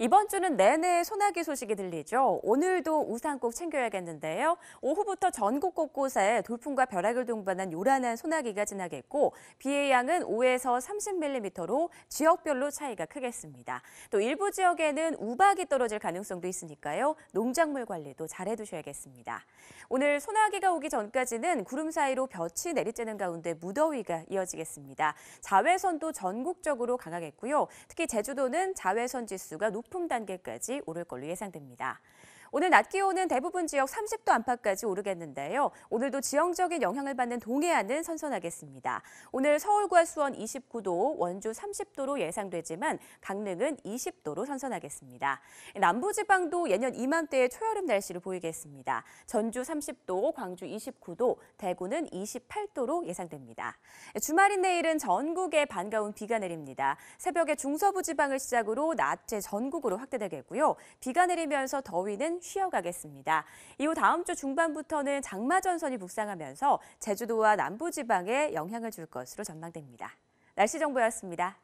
이번 주는 내내 소나기 소식이 들리죠. 오늘도 우산 꼭 챙겨야겠는데요. 오후부터 전국 곳곳에 돌풍과 벼락을 동반한 요란한 소나기가 지나겠고 비의 양은 5에서 30mm로 지역별로 차이가 크겠습니다. 또 일부 지역에는 우박이 떨어질 가능성도 있으니까요. 농작물 관리도 잘 해두셔야겠습니다. 오늘 소나기가 오기 전까지는 구름 사이로 볕이 내리쬐는 가운데 무더위가 이어지겠습니다. 자외선도 전국적으로 강하겠고요. 특히 제주도는 자외선 지수가 높 높음 단계까지 오를 걸로 예상됩니다. 오늘 낮 기온은 대부분 지역 30도 안팎까지 오르겠는데요. 오늘도 지형적인 영향을 받는 동해안은 선선하겠습니다. 오늘 서울과 수원 29도, 원주 30도로 예상되지만 강릉은 20도로 선선하겠습니다. 남부지방도 예년 이맘때의 초여름 날씨를 보이겠습니다. 전주 30도, 광주 29도, 대구는 28도로 예상됩니다. 주말인 내일은 전국에 반가운 비가 내립니다. 새벽에 중서부 지방을 시작으로 낮에 전국으로 확대되겠고요. 비가 내리면서 더위는 쉬어가겠습니다. 이후 다음 주 중반부터는 장마 전선이 북상하면서 제주도와 남부지방에 영향을 줄 것으로 전망됩니다. 날씨 정보였습니다.